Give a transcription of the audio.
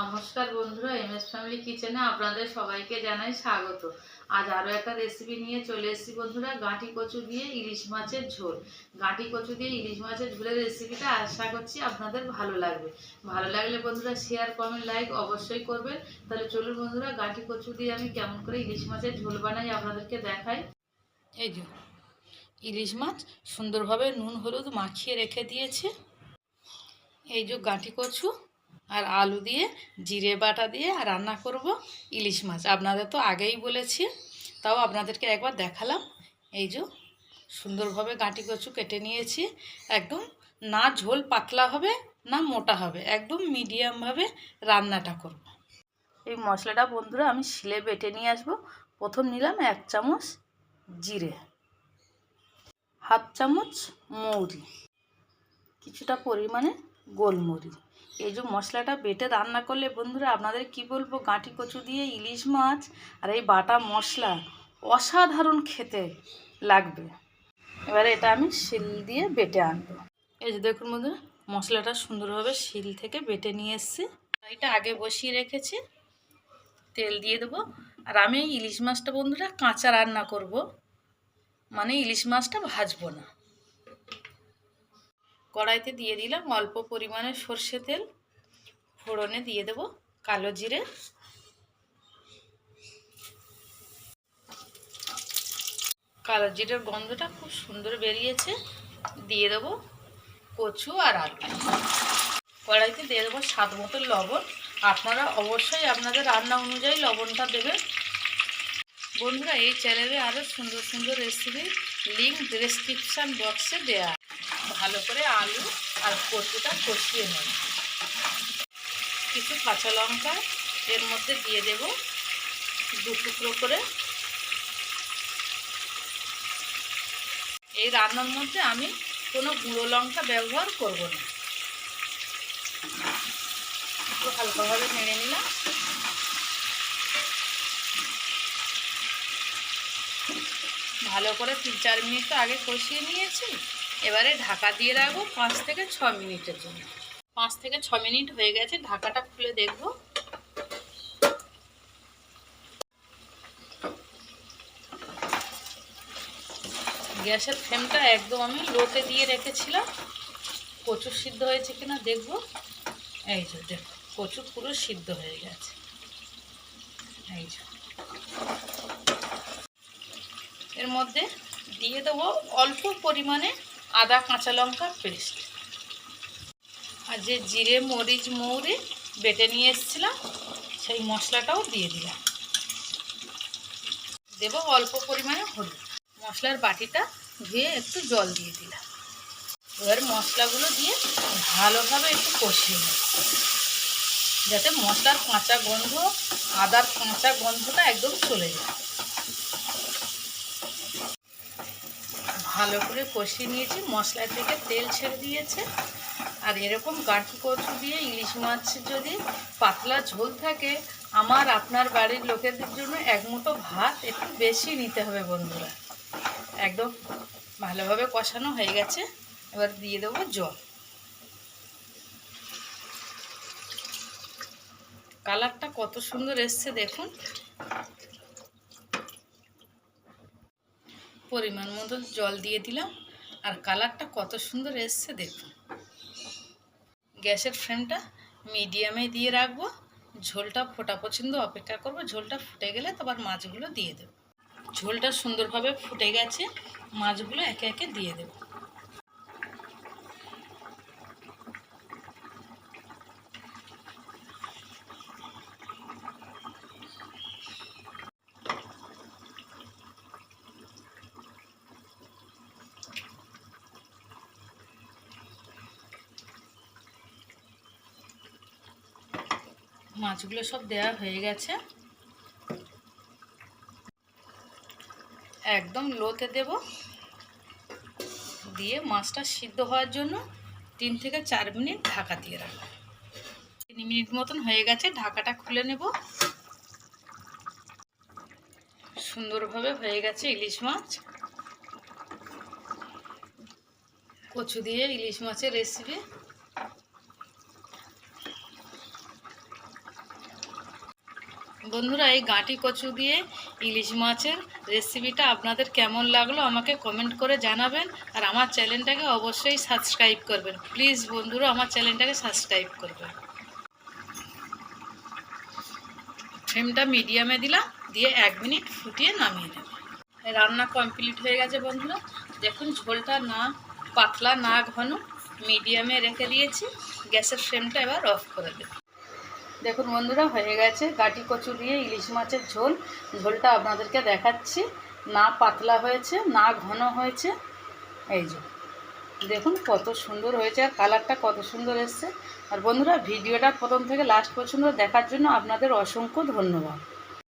নমস্কার বন্ধুরা M S family কিচেনে আপনাদের সবাইকে জানাই স্বাগত। আজ আরও একটা রেসিপি নিয়ে চলে এসেছি বন্ধুরা, গাঁটি কচু দিয়ে ইলিশ মাছের ঝোল। গাঁটি কচু দিয়ে ইলিশ মাছের ঝোলের রেসিপিটা আশা করছি আপনাদের ভালো লাগবে। ভালো লাগলে বন্ধুরা শেয়ার কমেন্ট লাইক অবশ্যই করবেন। তাহলে চলুন বন্ধুরা, গাঁটি কচু দিয়ে আমি কেমন করে ইলিশ মাছের ঝোল বানাই আপনাদেরকে দেখাই। এই যে, ইলিশ মাছ সুন্দরভাবে নুন, হলুদ মাখিয়ে রেখে দিয়েছে। এই যে গাঁটি কচু আর আলু দিয়ে, জিরে বাটা দিয়ে রান্না করব ইলিশ মাছ। আপনাদের তো আগেই বলেছি, তাও আপনাদেরকে একবার দেখালাম। এই যে সুন্দরভাবে গাঁটি কচু কেটে নিয়েছি। একদম না ঝোল পাতলা হবে, না মোটা হবে, একদম মিডিয়ামভাবে রান্নাটা করব। এই মশলাটা বন্ধুরা আমি শিলে বেটে নিয়ে আসব। প্রথম নিলাম এক চামচ জিরে, হাফ চামচ মৌরি। কিছুটা পরিমাণে গোলমরিচ। এই যে মশলাটা বেটে রান্না করলে বন্ধুরা আপনাদের কি বলব, গাঁটি কচু দিয়ে ইলিশ মাছ আর এই বাটা মশলা অসাধারণ খেতে লাগবে। এবারে এটা আমি শিল দিয়ে বেটে আনব। এই যে দেখুন বন্ধুরা, মশলাটা সুন্দরভাবে শিল থেকে বেটে নিয়ে এসছি। এটা আগে বসিয়ে রেখেছি, তেল দিয়ে দেবো। আর আমি ইলিশ মাছটা বন্ধুরা কাঁচা রান্না করব মানে ইলিশ মাছটা ভাজবো না। কড়াইতে দিয়ে দিলাম অল্প পরিমাণে সর্ষে তেল। ফোড়নে দিয়ে দেব কালো জিরে। কালো জিরের গন্ধটা খুব সুন্দর বেরিয়েছে। দিয়ে দেব কচু আর আলু। কড়াইতে দিয়ে দেবো স্বাদ মতো লবণ। আপনারা অবশ্যই আপনাদের রান্না অনুযায়ী লবণটা দেবেন। বন্ধুরা, এই চ্যানেলে আরও সুন্দর সুন্দর রেসিপি লিঙ্ক ডেসক্রিপশান বক্সে দেয়া ভালো করে আলু আর কচুটা কষিয়ে নেব। কিছু কাঁচা লঙ্কা এর মধ্যে দিয়ে দেব দু টুকরো করে। এই রান্নার মধ্যে আমি কোনো গুঁড়ো লঙ্কা ব্যবহার করব না। একটু হালকাভাবে নেড়ে নিলাম। ভালো করে তিন চার মিনিট তো আগে কষিয়ে নিয়েছি। এবারে ঢাকা দিয়ে রাখব পাঁচ থেকে ছ মিনিটের জন্য। পাঁচ থেকে ছ মিনিট হয়ে গেছে, ঢাকাটা খুলে দেখব। গ্যাসের ফ্লেমটা একদম আমি লোতে দিয়ে রেখেছিলাম। কচু সিদ্ধ হয়েছে কিনা দেখব। এই যে দেখো, কচু পুরো সিদ্ধ হয়ে গেছে। এই যে। এর মধ্যে দিয়ে দেবো অল্প পরিমাণে আদা, কাঁচা লঙ্কার পেস্ট। আর যে জিরে, মরিচ, মৌরি বেটে নিয়ে এসেছিলাম, সেই মশলাটাও দিয়ে দিলাম। দেব অল্প পরিমাণে হলুদ। মশলার বাটিটা ধুয়ে একটু জল দিয়ে দিলাম। এবার মশলাগুলো দিয়ে ভালোভাবে একটু কষিয়ে নেব। যাতে মশলার কাঁচা গন্ধ, আদার কাঁচা গন্ধটা একদম চলে যায়। ভালো করে কষিয়ে নিয়েছি। মশলা থেকে তেল ছেড়ে দিয়েছে। আর এরকম গাঁঠি কচু দিয়ে ইলিশ মাছ যদি পাতলা ঝোল থাকে, আমার আপনার বাড়ির লোকেদের জন্য এক মুঠো ভাত একটু বেশি নিতে হবে বন্ধুরা। একদম ভালোভাবে কষানো হয়ে গেছে। এবার দিয়ে দেবো জল। কালারটা কত সুন্দর এসছে দেখুন। পরিমাণ মতো জল দিয়ে দিলাম আর কালারটা কত সুন্দর এসছে দেখুন। গ্যাসের ফ্রেমটা মিডিয়ামে দিয়ে রাখব। ঝোলটা ফোটা পছন্দ, অপেক্ষা করব। ঝোলটা ফুটে গেলে তারপর মাছগুলো দিয়ে দেব। ঝোলটা সুন্দরভাবে ফুটে গেছে, মাছগুলো একে একে দিয়ে দেব। মাছগুলো সব দেওয়া হয়ে গেছে। একদম লোতে দেব। দিয়ে মাছটা সিদ্ধ হওয়ার জন্য তিন থেকে চার মিনিট ঢাকা দিয়ে রাখব। তিন মিনিট মতন হয়ে গেছে, ঢাকাটা খুলে নেব। সুন্দরভাবে হয়ে গেছে ইলিশ মাছ। কচু দিয়ে ইলিশ মাছের রেসিপি বন্ধুরা, এই গাঁটি কচু দিয়ে ইলিশ মাছের রেসিপিটা আপনাদের কেমন লাগল আমাকে কমেন্ট করে জানাবেন আর আমার চ্যানেলটাকে অবশ্যই সাবস্ক্রাইব করবেন। প্লিজ বন্ধুরা, আমার চ্যানেলটাকে সাবস্ক্রাইব করবেন। ফ্লেমটা মিডিয়ামে দিলাম, দিয়ে এক মিনিট ফুটিয়ে নামিয়ে নেব। রান্না কমপ্লিট হয়ে গেছে বন্ধুরা। দেখুন, ঝোলটা না পাতলা, না ঘন মিডিয়ামে রেখে দিয়েছি। গ্যাসের ফ্লেমটা এবার অফ করে দেব। দেখুন বন্ধুরা, হয়ে গেছে। গাটি কচু দিয়ে ইলিশ মাছের ঝোল। ঝোলটা আপনাদেরকে দেখাচ্ছি। না পাতলা হয়েছে, না ঘন হয়েছে। এই যে, দেখুন কত সুন্দর হয়েছে আর কালারটা কত সুন্দর এসছে। আর বন্ধুরা, ভিডিওটা প্রথম থেকে লাস্ট পর্যন্ত দেখার জন্য আপনাদের অসংখ্য ধন্যবাদ।